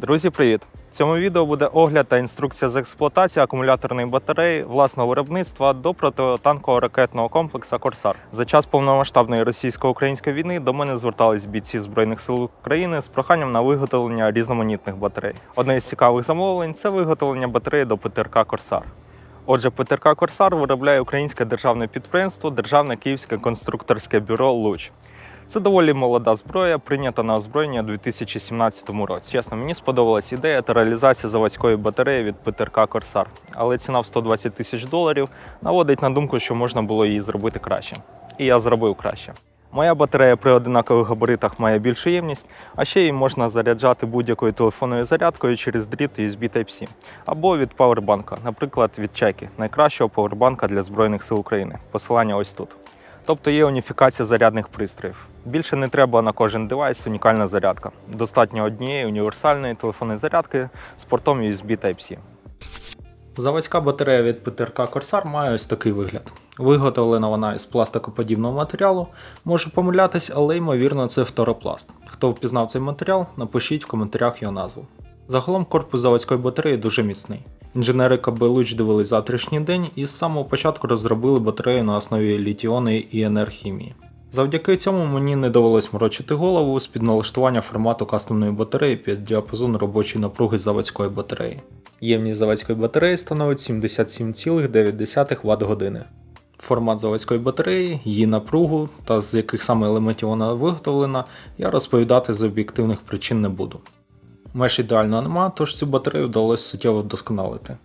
Друзі, привіт! В цьому відео буде огляд та інструкція з експлуатації акумуляторної батареї власного виробництва до протитанкового ракетного комплексу Корсар. За час повномасштабної російсько-української війни до мене звертались бійці збройних сил України з проханням на виготовлення різноманітних батарей. Одне із цікавих замовлень це виготовлення батареї до ПТРК Корсар. Отже, ПТРК Корсар виробляє українське державне підприємство Державне Київське конструкторське бюро Луч. Це доволі молода зброя, прийнята на озброєння у 2017 році. Чесно, мені сподобалась ідея та реалізація заводської батареї від ПТРК Корсар, але ціна в 120 тисяч доларів наводить на думку, що можна було її зробити краще. І я зробив краще. Моя батарея при одинакових габаритах має більшу ємність, а ще її можна заряджати будь-якою телефонною зарядкою через дріт USB Type-C або від павербанка, наприклад, від чеки, найкращого павербанка для Збройних сил України. Посилання ось тут. Тобто є уніфікація зарядних пристроїв. Більше не треба на кожен девайс унікальна зарядка. Достатньо однієї універсальної телефонної зарядки з портом USB Type-C. Заводська батарея від ПТРК Corsair має ось такий вигляд. Виготовлена вона із пластикоподібного матеріалу. Можу помилятись, але ймовірно це фторопласт. Хто впізнав цей матеріал, напишіть в коментарях його назву. Загалом корпус заводської батареї дуже міцний. Інженери КБ Луч дивились завтрашній день і з самого початку розробили батарею на основі літіони і енергхімії. Завдяки цьому мені не довелось морочити голову з під налаштування формату кастомної батареї під діапазон робочої напруги заводської батареї. Ємність заводської батареї становить 77,9 Вт години. Формат заводської батареї, її напругу та з яких саме елементів вона виготовлена, я розповідати з об'єктивних причин не буду. Меж ідеального нема, тож цю батарею вдалося суттєво вдосконалити.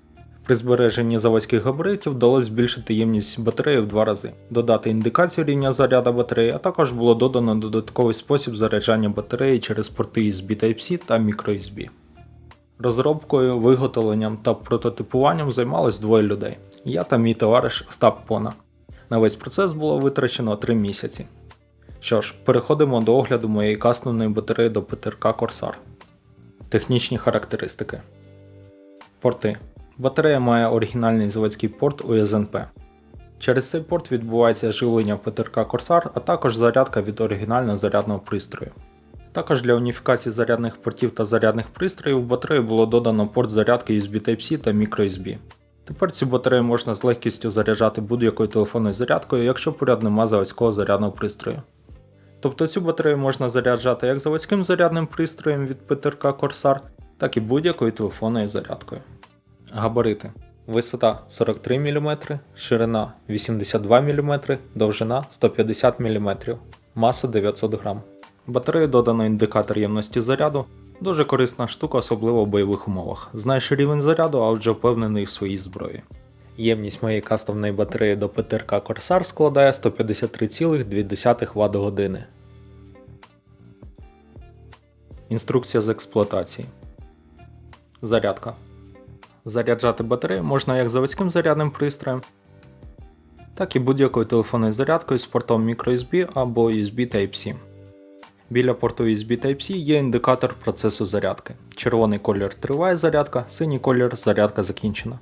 При збереженні заводських габаритів вдалося збільшити ємність батареї в два рази, додати індикацію рівня заряду батареї, а також було додано додатковий спосіб заряджання батареї через порти USB Type-C та microUSB. Розробкою, виготовленням та прототипуванням займалось двоє людей: я та мій товариш Остап Пона. На весь процес було витрачено 3 місяці. Що ж, переходимо до огляду моєї кастомної батареї до ПТРК Corsair. Технічні характеристики. Порти. Батарея має оригінальний заводський порт USNP. Через цей порт відбувається живлення ПТРК Corsair, а також зарядка від оригінального зарядного пристрою. Також для уніфікації зарядних портів та зарядних пристроїв в батарею було додано порт зарядки USB Type-C та microUSB. Тепер цю батарею можна з легкістю заряджати будь-якою телефонною зарядкою, якщо поряд нема заводського зарядного пристрою. Тобто цю батарею можна заряджати як заводським зарядним пристроєм від ПТРК Corsair, так і будь-якою телефонною зарядкою. Габарити. Висота 43 мм, ширина 82 мм, довжина 150 мм, маса 900 г. Батарею додано індикатор ємності заряду. Дуже корисна штука, особливо в бойових умовах. Знаєш рівень заряду, а отже впевнений в своїй зброї. Ємність моєї кастомної батареї до ПТРК Corsair складає 153,2 Вт. Інструкція з експлуатації. Зарядка. Заряджати батарею можна як заводським зарядним пристроєм, так і будь-якою телефонною зарядкою з портом microUSB або USB Type-C. Біля порту USB Type-C є індикатор процесу зарядки. Червоний колір триває зарядка, синій колір зарядка закінчена.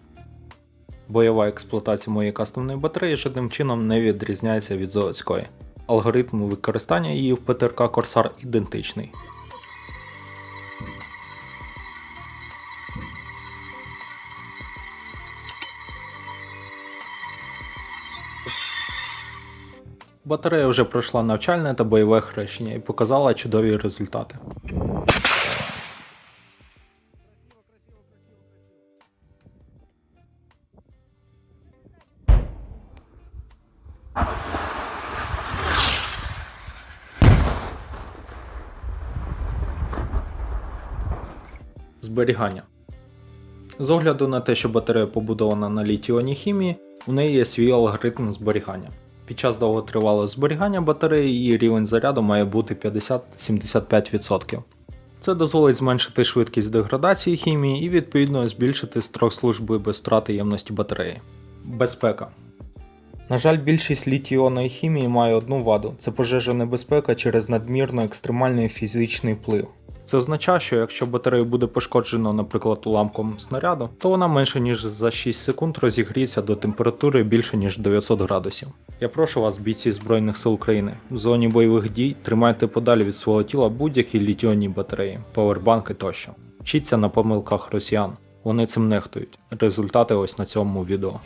Бойова експлуатація моєї кастомної батареї жодним чином не відрізняється від заводської. Алгоритм використання її в ПТРК Corsair ідентичний. Батарея вже пройшла навчальне та бойове хрещення і показала чудові результати. Зберігання. З огляду на те, що батарея побудована на літіоній хімії, у неї є свій алгоритм зберігання. Під час довготривалого зберігання батареї її рівень заряду має бути 50-75%. Це дозволить зменшити швидкість деградації хімії і відповідно збільшити строк служби без втрати ємності батареї. Безпека. На жаль, більшість літіонної хімії має одну ваду це пожежа небезпека через надмірно екстремальний фізичний вплив. Це означає, що якщо батарею буде пошкоджено, наприклад, уламком снаряду, то вона менше ніж за 6 секунд розігріється до температури більше ніж 900 градусів. Я прошу вас, бійці Збройних сил України, в зоні бойових дій тримайте подалі від свого тіла будь-які літіонні батареї, павербанки тощо. Вчіться на помилках росіян. Вони цим нехтують. Результати ось на цьому відео.